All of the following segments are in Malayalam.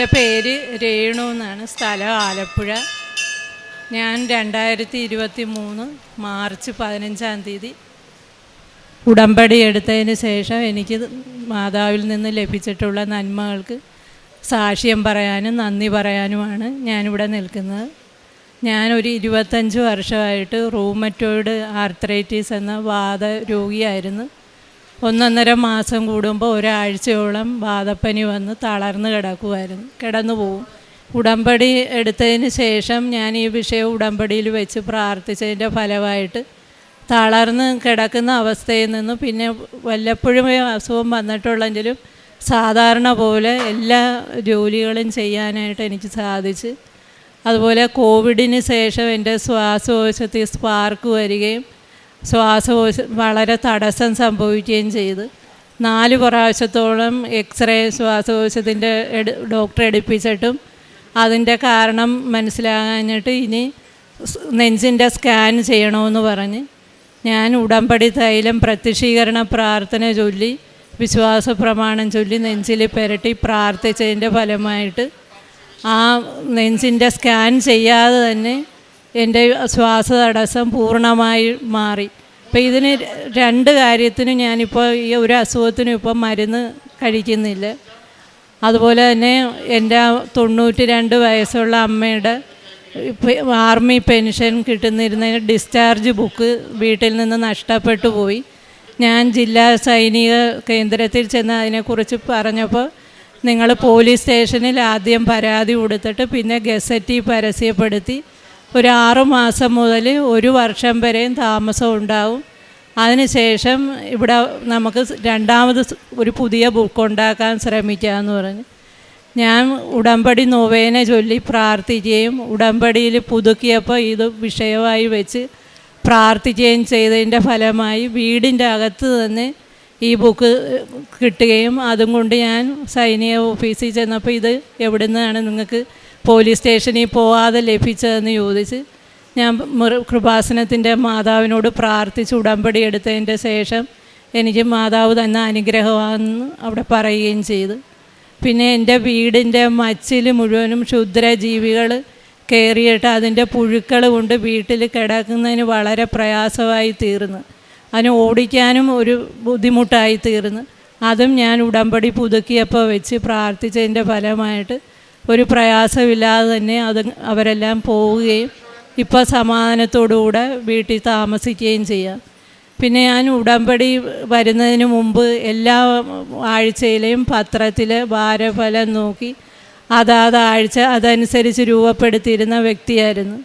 എന്റെ പേര് രേണു എന്നാണ്. സ്ഥലം ആലപ്പുഴ. ഞാൻ രണ്ടായിരത്തി ഇരുപത്തി മൂന്ന് മാർച്ച് പതിനഞ്ചാം തീയതി ഉടമ്പടി എടുത്തതിന് ശേഷം എനിക്ക് മാതാവിൽ നിന്ന് ലഭിച്ചിട്ടുള്ള നന്മകൾക്ക് സാക്ഷ്യം പറയാനും നന്ദി പറയാനുമാണ് ഞാനിവിടെ നിൽക്കുന്നത്. ഞാനൊരു ഇരുപത്തഞ്ച് വർഷമായിട്ട് റൂമറ്റോയിഡ് ആർത്രൈറ്റീസ് എന്ന വാദ രോഗിയായിരുന്നു ഒന്നൊന്നര മാസം കൂടുമ്പോൾ ഒരാഴ്ചയോളം വാദപ്പനി വന്ന് തളർന്ന് കിടക്കുമായിരുന്നു കിടന്നു പോവും. ഉടമ്പടി എടുത്തതിന് ശേഷം ഞാൻ ഈ വിഷയം ഉടമ്പടിയിൽ വെച്ച് പ്രാർത്ഥിച്ചതിന്റെ ഫലമായിട്ട് തളർന്ന് കിടക്കുന്ന അവസ്ഥയിൽ നിന്ന് പിന്നെ വല്ലപ്പോഴും അസുഖം വന്നിട്ടുള്ളെങ്കിലും സാധാരണ പോലെ എല്ലാ ജോലികളും ചെയ്യാനായിട്ട് എനിക്ക് സാധിച്ച്. അതുപോലെ കോവിഡിന് ശേഷം എന്റെ ശ്വാസകോശത്തിൽ സ്പാർക്ക് വരികയും ശ്വാസകോശ വളരെ തടസ്സം സംഭവിക്കുകയും ചെയ്ത്. നാല് പ്രാവശ്യത്തോളം എക്സ്റേ ശ്വാസകോശത്തിന്റെ എട് ഡോക്ടറെ എടുപ്പിച്ചിട്ടും അതിന്റെ കാരണം മനസ്സിലാകാഞ്ഞിട്ട് ഇനി നെഞ്ചിന്റെ സ്കാൻ ചെയ്യണമെന്ന് പറഞ്ഞ് ഞാൻ ഉടമ്പടി തൈലം പ്രത്യക്ഷീകരണ പ്രാർത്ഥന ചൊല്ലി വിശ്വാസ പ്രമാണം ചൊല്ലി നെഞ്ചിൽ പുരട്ടി പ്രാർത്ഥിച്ചതിന്റെ ഫലമായിട്ട് ആ നെഞ്ചിന്റെ സ്കാൻ ചെയ്യാതെ തന്നെ എന്റെ ശ്വാസ തടസ്സം പൂർണമായി മാറി. അപ്പോൾ ഇതിന് രണ്ട് കാര്യത്തിനും ഞാനിപ്പോൾ ഈ ഒരു അസുഖത്തിനും ഇപ്പം മരുന്ന് കഴിക്കുന്നില്ല. അതുപോലെ തന്നെ എന്റെ തൊണ്ണൂറ്റി രണ്ട് വയസ്സുള്ള അമ്മയുടെ ആർമി പെൻഷൻ കിട്ടുന്നിരുന്നതിന് ഡിസ്ചാർജ് ബുക്ക് വീട്ടിൽ നിന്ന് നഷ്ടപ്പെട്ടു പോയി. ഞാൻ ജില്ലാ സൈനിക കേന്ദ്രത്തിൽ ചെന്ന് അതിനെക്കുറിച്ച് പറഞ്ഞപ്പോൾ നിങ്ങൾ പോലീസ് സ്റ്റേഷനിൽ ആദ്യം പരാതി കൊടുത്തിട്ട് പിന്നെ ഗസറ്റി പരസ്യപ്പെടുത്തി. ഒരു ആറു മാസം മുതൽ ഒരു വർഷം വരെയും താമസം ഉണ്ടാവും. അതിനുശേഷം ഇവിടെ നമുക്ക് രണ്ടാമത് ഒരു പുതിയ ബുക്ക് ഉണ്ടാക്കാൻ ശ്രമിക്കാമെന്ന് പറഞ്ഞു. ഞാൻ ഉടമ്പടി നോവേനെ ചൊല്ലി പ്രാർത്ഥിക്കുകയും ഉടമ്പടിയിൽ പുതുക്കിയപ്പോൾ ഇത് വിഷയമായി വെച്ച് പ്രാർത്ഥിക്കുകയും ചെയ്തതിന്റെ ഫലമായി വീടിന്റെ അകത്ത് തന്നെ ഈ ബുക്ക് കിട്ടുകയും അതും കൊണ്ട് ഞാൻ സൈനിക ഓഫീസിൽ ചെന്നപ്പോൾ ഇത് എവിടെ നിന്നാണ് നിങ്ങൾക്ക് പോലീസ് സ്റ്റേഷനിൽ പോവാതെ ലഭിച്ചതെന്ന് ചോദിച്ച് ഞാൻ കൃപാസനത്തിന്റെ മാതാവിനോട് പ്രാർത്ഥിച്ച് ഉടമ്പടി എടുത്തതിന്റെ ശേഷം എനിക്ക് മാതാവ് തന്ന അനുഗ്രഹമാണെന്ന് അവിടെ പറയുകയും ചെയ്തു. പിന്നെ എന്റെ വീടിന്റെ മച്ചിൽ മുഴുവനും ക്ഷുദ്രജീവികൾ കയറിയിട്ട് അതിന്റെ പുഴുക്കൾ കൊണ്ട് വീട്ടിൽ കിടക്കുന്നതിന് വളരെ പ്രയാസമായി തീർന്നു. അതിന് ഓടിക്കാനും ഒരു ബുദ്ധിമുട്ടായി തീർന്നു. അതും ഞാൻ ഉടമ്പടി പുതുക്കിയപ്പോൾ വെച്ച് പ്രാർത്ഥിച്ചതിന്റെ ഫലമായിട്ട് ഒരു പ്രയാസമില്ലാതെ തന്നെ അത് അവരെല്ലാം പോവുകയും ഇപ്പോൾ സമാധാനത്തോടുകൂടെ വീട്ടിൽ താമസിക്കുകയും ചെയ്യാം. പിന്നെ ഞാൻ ഉടമ്പടി വരുന്നതിന് മുമ്പ് എല്ലാ ആഴ്ചയിലെയും പത്രത്തിൽ ഭാരഫലം നോക്കി അതാത് ആഴ്ച അതനുസരിച്ച് രൂപപ്പെടുത്തിയിരുന്ന വ്യക്തിയായിരുന്നു.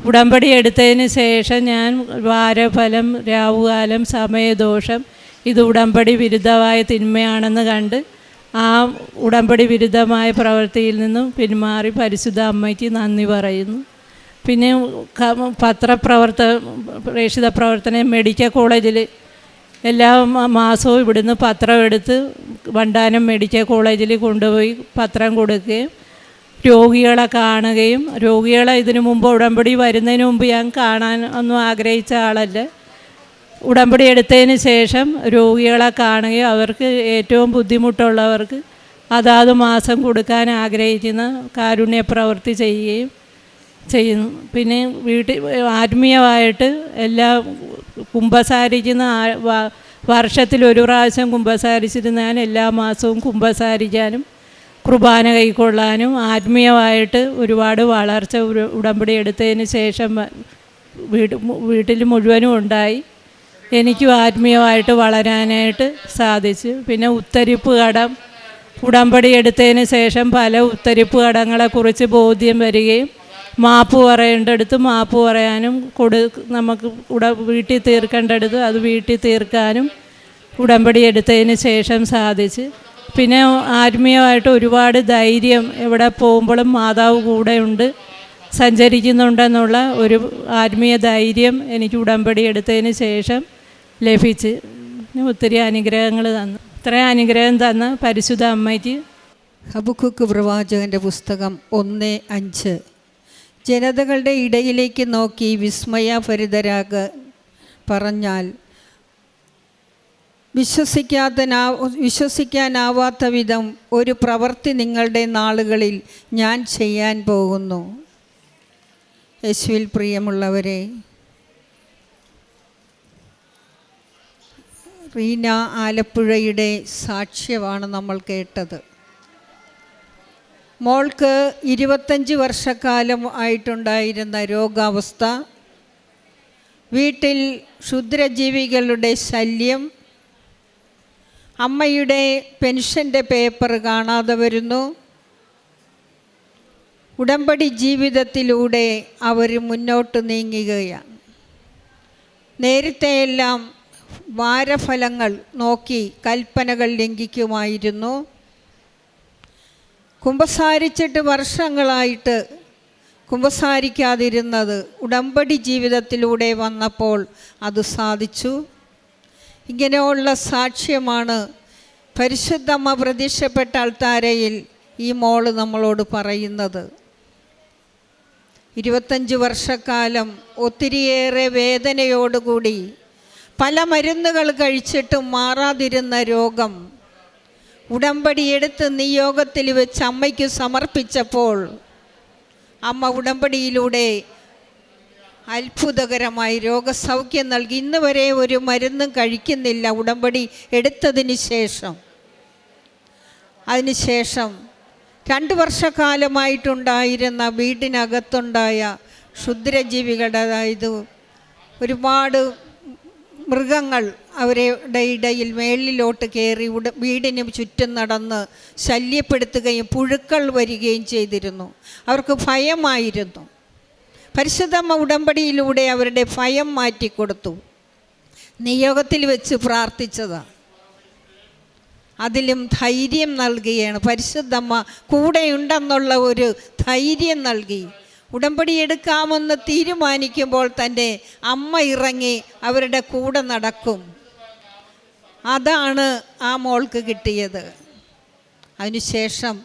ഉടമ്പടി എടുത്തതിന് ശേഷം ഞാൻ ഭാരഫലം രാവുകാലം സമയദോഷം ഇത് ഉടമ്പടി വിരുദ്ധമായ തിന്മയാണെന്ന് കണ്ട് ആ ഉടമ്പടി വിരുദ്ധമായ പ്രവൃത്തിയിൽ നിന്നും പിന്മാറി പരിശുദ്ധ അമ്മയ്ക്ക് നന്ദി പറയുന്നു. പിന്നെ പത്രപ്രവർത്ത പ്രേക്ഷിത പ്രവർത്തനം മെഡിക്കൽ കോളേജിൽ എല്ലാ മാസവും ഇവിടുന്ന് പത്രം എടുത്ത് വണ്ടാനം മെഡിക്കൽ കോളേജിൽ കൊണ്ടുപോയി പത്രം കൊടുക്കുകയും രോഗികളെ കാണുകയും രോഗികളെ ഇതിനു മുമ്പ് ഉടമ്പടി വരുന്നതിന് മുമ്പ് ഞാൻ കാണാൻ ഒന്നും ആഗ്രഹിച്ച ആളല്ല. ഉടമ്പടി എടുത്തതിന് ശേഷം രോഗികളെ കാണുകയും അവർക്ക് ഏറ്റവും ബുദ്ധിമുട്ടുള്ളവർക്ക് അതാത് മാസം കൊടുക്കാൻ ആഗ്രഹിക്കുന്ന കാരുണ്യ പ്രവൃത്തി ചെയ്യുകയും ചെയ്യുന്നു. പിന്നെ വീട്ടിൽ ആത്മീയമായിട്ട് എല്ലാ കുംഭസാരിക്കുന്ന വർഷത്തിൽ ഒരു പ്രാവശ്യം കുംഭസാരിച്ചിരുന്നാൽ എല്ലാ മാസവും കുംഭസാരിക്കാനും കുർബാന കൈക്കൊള്ളാനും ആത്മീയമായിട്ട് ഒരുപാട് വളർച്ച ഉടമ്പടി എടുത്തതിന് ശേഷം വീട് വീട്ടിൽ മുഴുവനും ഉണ്ടായി. എനിക്കും ആത്മീയമായിട്ട് വളരാനായിട്ട് സാധിച്ചു. പിന്നെ ഉത്തരിപ്പ് കടം. ഉടമ്പടി എടുത്തതിന് ശേഷം പല ഉത്തരിപ്പ് കടങ്ങളെക്കുറിച്ച് ബോധ്യം വരികയും മാപ്പ് പറയേണ്ടടുത്ത് മാപ്പ് പറയാനും കൊടു നമുക്ക് ഉട വീട്ടിൽ തീർക്കേണ്ടടുത്ത് അത് വീട്ടിൽ തീർക്കാനും ഉടമ്പടി എടുത്തതിന് ശേഷം സാധിച്ച്. പിന്നെ ആത്മീയമായിട്ട് ഒരുപാട് ധൈര്യം എവിടെ പോകുമ്പോഴും മാതാവ് കൂടെയുണ്ട് സഞ്ചരിക്കുന്നുണ്ടെന്നുള്ള ഒരു ആത്മീയ ധൈര്യം എനിക്ക് ഉടമ്പടി എടുത്തതിന് ശേഷം ലഭിച്ച് ഒത്തിരി അനുഗ്രഹങ്ങൾ തന്നു. ഇത്രയും അനുഗ്രഹം തന്ന പരിശുദ്ധ അമ്മയ്ക്ക് ഹബുക്കുക്ക് പ്രവാചകന്റെ പുസ്തകം ഒന്ന് അഞ്ച്. ജനതകളുടെ ഇടയിലേക്ക് നോക്കി വിസ്മയഭരിതരാക പറഞ്ഞാൽ വിശ്വസിക്കാത്ത വിശ്വസിക്കാനാവാത്ത വിധം ഒരു പ്രവൃത്തി നിങ്ങളുടെ നാളുകളിൽ ഞാൻ ചെയ്യാൻ പോകുന്നു. യേശുവിൽ പ്രിയമുള്ളവരെ റീന ആലപ്പുഴയുടെ സാക്ഷ്യമാണ് നമ്മൾ കേട്ടത്. മോൾക്ക് ഇരുപത്തഞ്ച് വർഷക്കാലം ആയിട്ടുണ്ടായിരുന്ന രോഗാവസ്ഥ വീട്ടിൽ ക്ഷുദ്രജീവികളുടെ ശല്യം അമ്മയുടെ പെൻഷന്റെ പേപ്പർ കാണാതെ വരുന്നു. ഉടമ്പടി ജീവിതത്തിലൂടെ അവർ മുന്നോട്ട് നീങ്ങുകയാണ്. നേരത്തെയെല്ലാം വാരഫലങ്ങൾ നോക്കി കൽപ്പനകൾ ലംഘിക്കുമായിരുന്നു. കുമ്പസാരിച്ചിട്ട് വർഷങ്ങളായിട്ട് കുമ്പസാരിക്കാതിരുന്നത് ഉടമ്പടി ജീവിതത്തിലൂടെ വന്നപ്പോൾ അത് സാധിച്ചു. ഇങ്ങനെയുള്ള സാക്ഷ്യമാണ് പരിശുദ്ധമ്മ പ്രതീക്ഷപ്പെട്ട അൾത്താരയിൽ ഈ മോൾ നമ്മളോട് പറയുന്നത്. ഇരുപത്തഞ്ച് വർഷക്കാലം ഒത്തിരിയേറെ വേദനയോടുകൂടി പല മരുന്നുകൾ കഴിച്ചിട്ടും മാറാതിരുന്ന രോഗം. ഉടമ്പടി എടുത്ത് നിയോഗത്തിൽ വെച്ച് അമ്മയ്ക്ക് സമർപ്പിച്ചപ്പോൾ അമ്മ ഉടമ്പടിയിലൂടെ അത്ഭുതകരമായി രോഗസൗഖ്യം നൽകി. ഇന്ന് വരെ ഒരു മരുന്നും കഴിക്കുന്നില്ല ഉടമ്പടി എടുത്തതിന് ശേഷം. അതിനുശേഷം രണ്ട് വർഷക്കാലമായിട്ടുണ്ടായിരുന്ന വീടിനകത്തുണ്ടായ ക്ഷുദ്രജീവികളുടെ അതായത് ഒരുപാട് മൃഗങ്ങൾ അവരുടെ ഇടയിൽ മേളിലോട്ട് കയറി വീടിന് ചുറ്റും നടന്ന് ശല്യപ്പെടുത്തുകയും പുഴുക്കൾ വരികയും ചെയ്തിരുന്നു. അവർക്ക് ഭയമായിരുന്നു. പരിശുദ്ധമ്മ ഉടമ്പടിയിലൂടെ അവരുടെ ഭയം മാറ്റിക്കൊടുത്തു. നിയോഗത്തിൽ വെച്ച് പ്രാർത്ഥിച്ചതാണ് അതിലും ധൈര്യം നൽകുകയാണ്. പരിശുദ്ധമ്മ കൂടെയുണ്ടെന്നുള്ള ഒരു ധൈര്യം നൽകി. ഉടമ്പടി എടുക്കാമെന്ന് തീരുമാനിക്കുമ്പോൾ തന്റെ അമ്മ ഇറങ്ങി അവരുടെ കൂടെ നടക്കും. അതാണ് ആ മോൾക്ക് കിട്ടിയത്. അതിനുശേഷം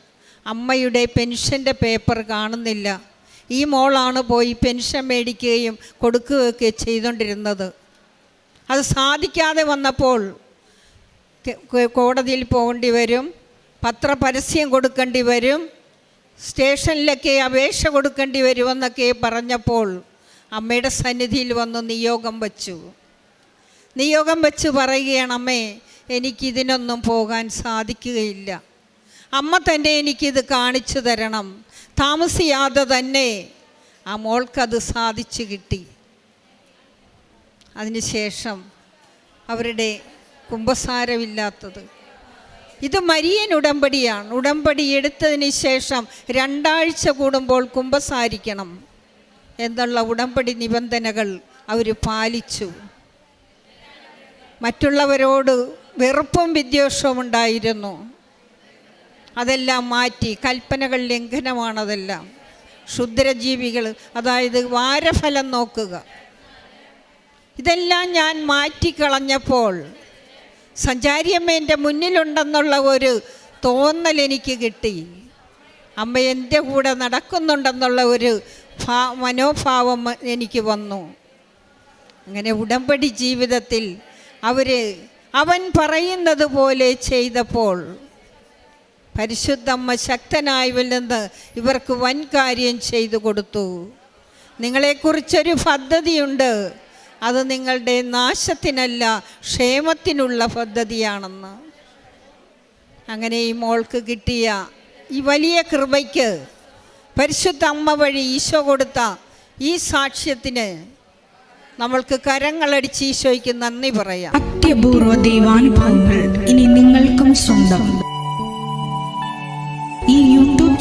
അമ്മയുടെ പെൻഷന്റെ പേപ്പർ കാണുന്നില്ല. ഈ മോളാണ് പോയി പെൻഷൻ മേടിക്കുകയും കൊടുക്കുകയൊക്കെ ചെയ്തുകൊണ്ടിരുന്നത് അത് സാധിക്കാതെ വന്നപ്പോൾ കോടതിയിൽ പോകേണ്ടി വരും പത്രപരസ്യം കൊടുക്കേണ്ടി വരും സ്റ്റേഷനിലൊക്കെ അപേക്ഷ കൊടുക്കേണ്ടി വരുമെന്നൊക്കെ പറഞ്ഞപ്പോൾ അമ്മയുടെ സന്നിധിയിൽ വന്ന് നിയോഗം വച്ചു. നിയോഗം വെച്ച് പറയുകയാണ് അമ്മേ എനിക്കിതിനൊന്നും പോകാൻ സാധിക്കുകയില്ല. അമ്മ തന്നെ എനിക്കിത് കാണിച്ചു തരണം. താമസിയാതെ തന്നെ ആ മോൾക്കത് സാധിച്ചു കിട്ടി. അതിനുശേഷം അവരുടെ കുംഭസാരമില്ലാത്തത് ഇത് മരിയൻ ഉടമ്പടിയാണ്. ഉടമ്പടി എടുത്തതിന് ശേഷം രണ്ടാഴ്ച കൂടുമ്പോൾ കുമ്പസാരിക്കണം എന്നുള്ള ഉടമ്പടി നിബന്ധനകൾ അവർ പാലിച്ചു. മറ്റുള്ളവരോട് വെറുപ്പും വിദ്വേഷവും ഉണ്ടായിരുന്നു. അതെല്ലാം മാറ്റി കൽപ്പനകൾ ലംഘനമാണതെല്ലാം ക്ഷുദ്രജീവികൾ അതായത് വാരഫലം നോക്കുക. ഇതെല്ലാം ഞാൻ മാറ്റിക്കളഞ്ഞപ്പോൾ സഞ്ചാരിയമ്മ എന്റെ മുന്നിലുണ്ടെന്നുള്ള ഒരു തോന്നൽ എനിക്ക് കിട്ടി. അമ്മ എന്റെ കൂടെ നടക്കുന്നുണ്ടെന്നുള്ള ഒരു ഭാ മനോഭാവം എനിക്ക് വന്നു. അങ്ങനെ ഉടമ്പടി ജീവിതത്തിൽ അവർ അവൻ പറയുന്നത് പോലെ ചെയ്തപ്പോൾ പരിശുദ്ധമ്മ ശക്തനായവിൽ നിന്ന് ഇവർക്ക് വൻ കാര്യം ചെയ്തു കൊടുത്തു. നിങ്ങളെക്കുറിച്ചൊരു പദ്ധതിയുണ്ട്. അത് നിങ്ങളുടെ നാശത്തിനല്ല ക്ഷേമത്തിനുള്ള പദ്ധതിയാണെന്ന്. അങ്ങനെ ഈ മോൾക്ക് കിട്ടിയ ഈ വലിയ കൃപയ്ക്ക് പരിശുദ്ധ അമ്മ വഴി ഈശോ കൊടുത്ത ഈ സാക്ഷ്യത്തിന് നമ്മൾക്ക് കരങ്ങളടിച്ച് ഈശോയ്ക്ക് നന്ദി പറയാം. അത്യപൂർവ ദൈവാനുഭവങ്ങൾ ഇനി നിങ്ങൾക്കും സ്വന്തം.